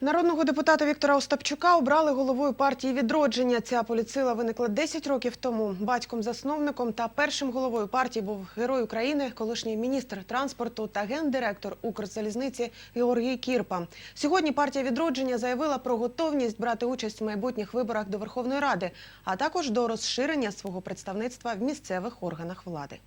Народного депутата Віктора Остапчука обрали головою партії відродження. Ця політсила виникла 10 років тому. Батьком-засновником та першим головою партії був герой України, колишній міністр транспорту та гендиректор Укрзалізниці Георгій Кірпа. Сьогодні партія відродження заявила про готовність брати участь в майбутніх виборах до Верховної Ради, а також до розширення свого представництва в місцевих органах влади.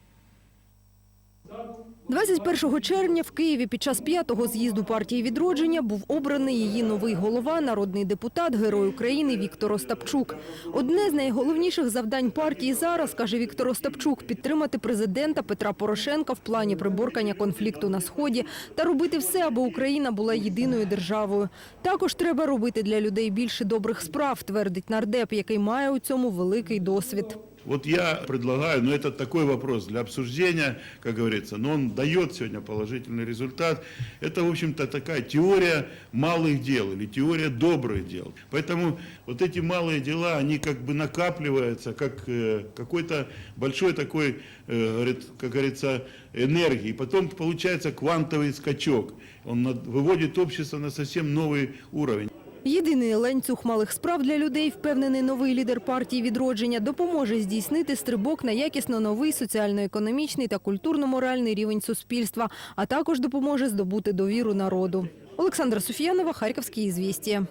21 червня в Києві під час п'ятого з'їзду партії відродження був обраний її новий голова, народний депутат, герой України Віктор Остапчук. Одне з найголовніших завдань партії зараз, каже Віктор Остапчук, підтримати президента Петра Порошенка в плані приборкання конфлікту на сході та робити все, аби Україна була єдиною державою. Також треба робити для людей більше добрих справ, твердить нардеп, який має у цьому великий досвід. Вот я предлагаю, но это такой вопрос для обсуждения, как говорится, но он дает сегодня положительный результат. Это, в общем-то, такая теория малых дел или теория добрых дел. Поэтому вот эти малые дела, они как бы накапливаются, как э, какой-то большой такой, э, как говорится, энергии. Потом получается квантовый скачок. Он выводит общество на совсем новый уровень. Єдиний ланцюг малих справ для людей, впевнений новий лідер партії відродження, допоможе здійснити стрибок на якісно новий соціально-економічний та культурно-моральний рівень суспільства, а також допоможе здобути довіру народу. Олександра Софіянова, Харківські ізвістія.